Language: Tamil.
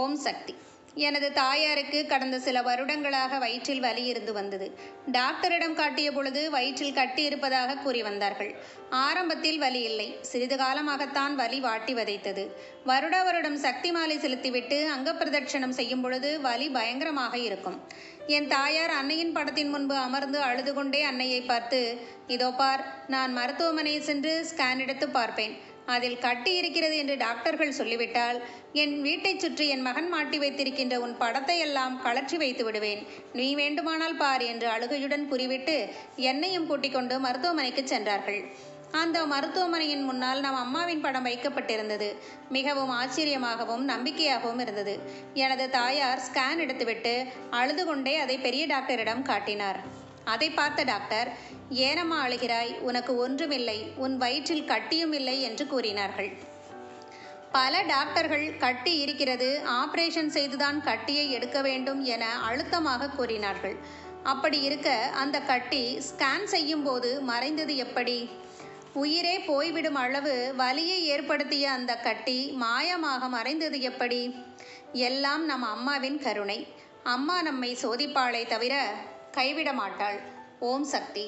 ஓம் சக்தி. எனது தாயாருக்கு கடந்த சில வருடங்களாக வயிற்றில் வலி இருந்து வந்தது. டாக்டரிடம் காட்டிய பொழுது வயிற்றில் கட்டி இருப்பதாக கூறி வந்தார்கள். ஆரம்பத்தில் வலி இல்லை. சிறிது காலமாகத்தான் வலி வாட்டி வதைத்தது. வருட வருடம் சக்தி மாலை செலுத்திவிட்டு அங்கப்பிரதட்சணம் செய்யும் பொழுது வலி பயங்கரமாக இருக்கும். என் தாயார் அன்னையின் படத்தின் முன்பு அமர்ந்து அழுது கொண்டே அன்னையை பார்த்து இதோ பார் நான் மருத்துவமனை சென்று ஸ்கேன் எடுத்து பார்ப்பேன். அதில் கட்டி இருக்கிறது என்று டாக்டர்கள் சொல்லிவிட்டால் என் வீட்டைச் சுற்றி என் மகன் மாட்டி வைத்திருக்கின்ற உன் படத்தை எல்லாம் கழற்றி வைத்து விடுவேன். நீ வேண்டுமானால் பார் என்று அழுகையுடன் கூறிவிட்டு என்னையும் கூட்டிக் கொண்டு மருத்துவமனைக்கு சென்றார்கள். அந்த மருத்துவமனையின் முன்னால் நம் அம்மாவின் படம் வைக்கப்பட்டிருந்தது. மிகவும் ஆச்சரியமாகவும் நம்பிக்கையாகவும் இருந்தது. எனது தாயார் ஸ்கேன் எடுத்துவிட்டு அழுது கொண்டே அதை பெரிய டாக்டரிடம் காட்டினார். அதை பார்த்த டாக்டர் ஏனம்மா அழுகிறாய் உனக்கு ஒன்றுமில்லை உன் வயிற்றில் கட்டியும் இல்லை என்று கூறினார்கள். பல டாக்டர்கள் கட்டி இருக்கிறது ஆபரேஷன் செய்துதான் கட்டியை எடுக்க வேண்டும் என அழுத்தமாக கூறினார்கள். அப்படி இருக்க அந்த கட்டி ஸ்கேன் செய்யும் போது மறைந்தது எப்படி? உயிரே போய்விடும் அளவு வலியை ஏற்படுத்திய அந்த கட்டி மாயமாக மறைந்தது எப்படி? எல்லாம் நம் அம்மாவின் கருணை. அம்மா நம்மை சோதிப்பாளே தவிர கைவிட மாட்டாள் ஓம் சக்தி.